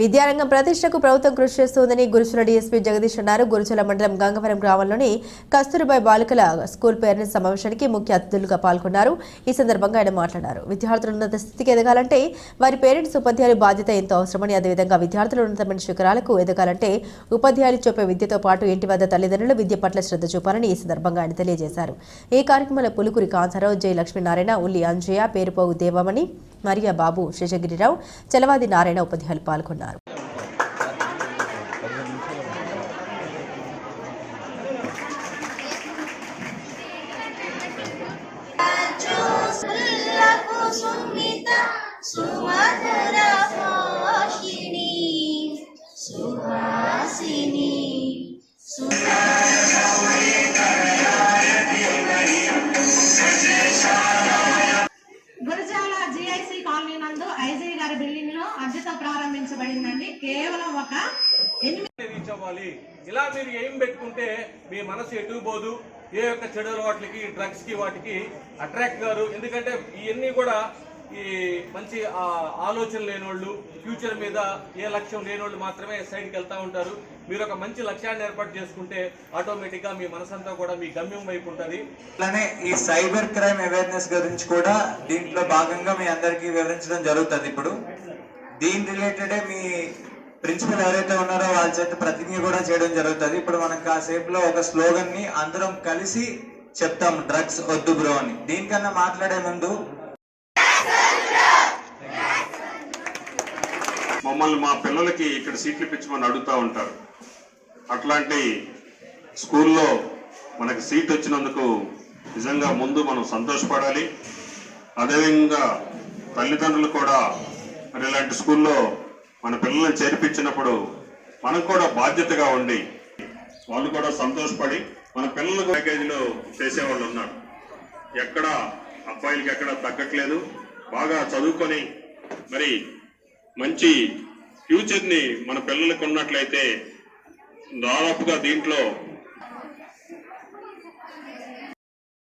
విద్యారంగం ప్రతిష్టకు ప్రభుత్వం కృషి చేస్తోందని గురుచుల డీఎస్పీ జగదీష్ అన్నారు. గురుచుల మండలం గంగవరం గ్రామంలోని కస్తూరిబాయ్ బాలికల స్కూల్ పేరెంట్స్ సమావేశానికి ముఖ్య అతిథులుగా పాల్గొన్నారు. ఈ సందర్భంగా ఆయన మాట్లాడారు. విద్యార్థులు ఉన్నత స్థితికి ఎదగాలంటే వారి పేరెంట్స్ ఉపాధ్యాయులు బాధ్యత ఎంతో అవసరమని అదేవిధంగా విద్యార్థులు ఉన్నతమైన శిఖరాలకు ఎదగాలంటే ఉపాధ్యాయులు చెప్పే విద్యతో పాటు ఇంటి వద్ద తల్లిదండ్రులు విద్య పట్ల శ్రద్ధ చూపాలని ఈ సందర్భంగా ఆయన తెలియజేశారు. ఈ కార్యక్రమంలో పులుకురి కాంతారావు జై లక్ష్మీనారాయణ ఉల్లి అంజయ్య పేరుపోగు దేవమణి మరియా బాబు శేషగిరిరావు చలవాది నారాయణ ఉపాధ్యాయులు పాల్గొన్నారు సుల్లకు సున్నిత సుమధుర భాషిణి సుహాసిని అద్దెతో ప్రారంభించబడిందండి. కేవలం ఒక ఎనిమిది రీచ్ అవ్వాలి ఇలా మీరు ఏం పెట్టుకుంటే మీ మనసు ఎటు పోదు ఏ యొక్క చెడు అలవాట్లకి డ్రగ్స్కి వాటికి అట్రాక్ట్ గారు ఎందుకంటే ఇవన్నీ కూడా ఈ మంచి ఆ, ఆలోచన లేనోళ్ళు ఫ్యూచర్ మీద ఏ లక్ష్యం లేనోళ్ళు మాత్రమే సైడ్కి వెళ్తా ఉంటారు. మీరు ఒక మంచి లక్ష్యాన్ని ఏర్పాటు చేసుకుంటే ఆటోమేటిక్గా మీ మనసంతా కూడా మీ గమ్యం వైపు ఉంటుంది. అలానే ఈ సైబర్ క్రైమ్ అవేర్నెస్ గురించి కూడా దీంట్లో భాగంగా మీ అందరికీ వివరించడం జరుగుతుంది ఇప్పుడు. దీని రిలేటెడే మీ ప్రిన్సిపల్ ఎవరైతే ఉన్నారో వాళ్ళ చేత ప్రతిజ్ఞ కూడా చేయడం జరుగుతుంది. ఇప్పుడు మనం కాసేపులో ఒక స్లోగన్ని అందరం కలిసి చెప్తాం డ్రగ్స్ వద్దు బ్రో అని. దీనికన్నా మాట్లాడే ముందు మమ్మల్ని మా పిల్లలకి ఇక్కడ సీట్లు ఇప్పించమని అడుగుతూ ఉంటారు. అట్లాంటి స్కూల్లో మనకి సీట్ వచ్చినందుకు నిజంగా ముందు మనం సంతోషపడాలి. అదేవిధంగా తల్లిదండ్రులు కూడా మరి ఇలాంటి స్కూల్లో మన పిల్లల్ని చేర్పించినప్పుడు మనం కూడా బాధ్యతగా ఉండి వాళ్ళు కూడా సంతోషపడి మన పిల్లలకు ప్యాకేజీలో చేసేవాళ్ళు ఉన్నారు. ఎక్కడ అబ్బాయిలకి ఎక్కడ తగ్గట్లేదు. బాగా చదువుకొని మరి మంచి ఫ్యూచర్ని మన పిల్లలకు ఉన్నట్లయితే దాదాపుగా దీంట్లో